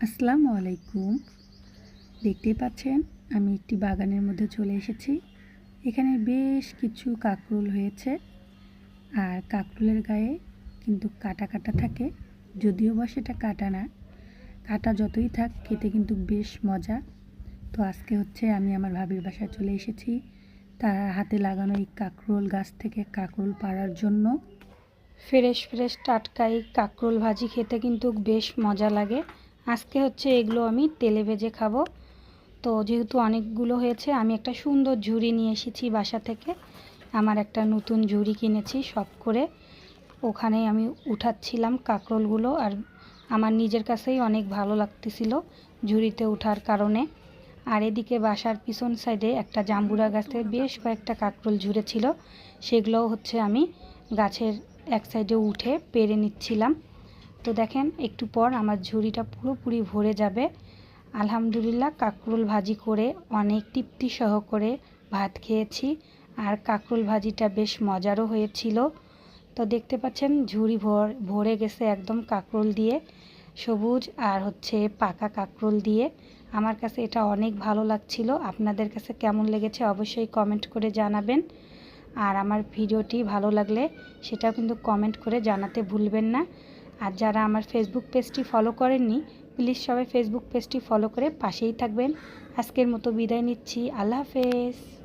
আসসালামু আলাইকুম। দেখতেই পাচ্ছেন, আমি একটি বাগানের মধ্যে চলে এসেছি। এখানে বেশ কিছু কাকরুল হয়েছে। আর কাকরুলের গায়ে কিন্তু কাটা কাটা থাকে, যদিও বা সেটা কাটা না। কাটা যতই থাক, খেতে কিন্তু বেশ মজা। তো আজকে হচ্ছে আমি আমার ভাবির বাসায় চলে এসেছি। তার হাতে লাগানো এই কাকরোল গাছ থেকে কাকরোল পাড়ার জন্য। ফ্রেশ ফ্রেশ টাটকা এই কাকরোল ভাজি খেতে কিন্তু বেশ মজা লাগে। আজকে হচ্ছে এগুলো আমি তেলে ভেজে খাব। তো যেহেতু অনেকগুলো হয়েছে, আমি একটা সুন্দর ঝুড়ি নিয়ে এসেছি বাসা থেকে। আমার একটা নতুন ঝুড়ি কিনেছি সব করে। ওখানেই আমি উঠাচ্ছিলাম কাকরোলগুলো আর আমার নিজের কাছেই অনেক ভালো লাগতেছিল ঝুড়িতে ওঠার কারণে। আর এদিকে বাসার পিছন সাইডে একটা জাম্বুরা গাছে বেশ কয়েকটা কাকরোল ঝুড়ে ছিল সেগুলোও হচ্ছে আমি গাছের এক সাইডে উঠে পেরে নিচ্ছিলাম। তো দেখেন, একটু পর আমার ঝুড়িটা পুরোপুরি ভরে যাবে। আলহামদুলিল্লাহ, কাকরোল ভাজি করে অনেক তৃপ্তি সহ করে ভাত খেয়েছি। আর কাকরোল ভাজিটা বেশ মজারও হয়েছিল। তো দেখতে পাচ্ছেন, ঝুড়ি ভর, ভরে গেছে একদম কাকরোল দিয়ে। সবুজ আর হচ্ছে পাকা কাকরোল দিয়ে। আমার কাছে এটা অনেক ভালো লাগছিল। আপনাদের কাছে কেমন লেগেছে অবশ্যই কমেন্ট করে জানাবেন। আর আমার ভিডিওটি ভালো লাগলে সেটাও কিন্তু কমেন্ট করে জানাতে ভুলবেন না। আর যারা আমার ফেসবুক পেজটি ফলো করেননি প্লিজ সবাই ফেসবুক পেজটি ফলো করে পাশেই থাকবেন। আজকের মতো বিদায় নিচ্ছি। আল্লাহ হাফেজ।